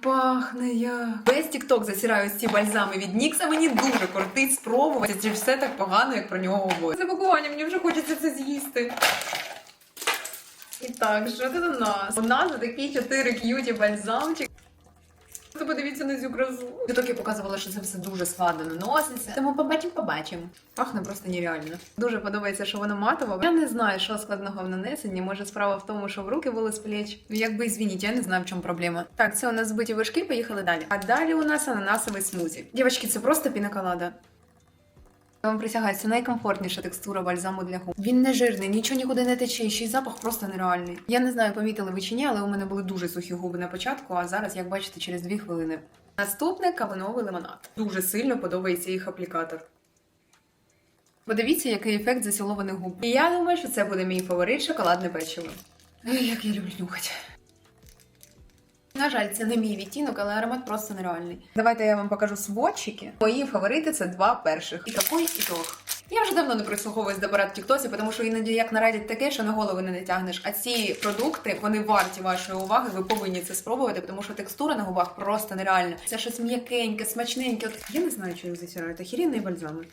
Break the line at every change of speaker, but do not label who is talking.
пахне як. Весь тікток засираю ці бальзами від Нікса. Мені дуже кортить спробувати. Чи все так погано, як про нього говорять. Запакування, мені вже хочеться це з'їсти. І так, що це до нас? У нас такі чотири к'юті бальзамчик. То подивіться на цю красу. Тільки я показувала, що це все дуже складно наноситься. Тому побачимо, побачимо. Пахне просто нереально. Дуже подобається, що воно матове. Я не знаю, що складного в нанесенні. Може, справа в тому, що в руки були з плеч. Ну, Якби звініть, я не знаю, в чому проблема. Так, це у нас збиті вишки, поїхали далі. А далі у нас ананасовий смузі. Дівчатки, це просто пінаколада. Вам присягаю, це найкомфортніша текстура бальзаму для губ. Він не жирний, нічого нікуди не тече, ще й запах просто нереальний. Я не знаю, помітили ви чи ні, але у мене були дуже сухі губи на початку, а зараз, як бачите, через дві хвилини. Наступне кавуновий лимонад. Дуже сильно подобається їх аплікатор. Подивіться, який ефект засілованих губ. І я думаю, що це буде мій фаворит шоколадне печиво. Як я люблю нюхати. На жаль, це не мій відтінок, але аромат просто нереальний. Давайте я вам покажу сводчики. Мої фаворити це два перших. І такий, і тох. Я вже давно не прислуховуюсь до парад в Тіктосі, тому що іноді як нарадять таке, що на голову не натягнеш. А ці продукти вони варті вашої уваги. Ви повинні це спробувати, тому що текстура на губах просто нереальна. Це щось м'якеньке, смачненьке. От я не знаю, що їх засирають. Охерінний бальзами.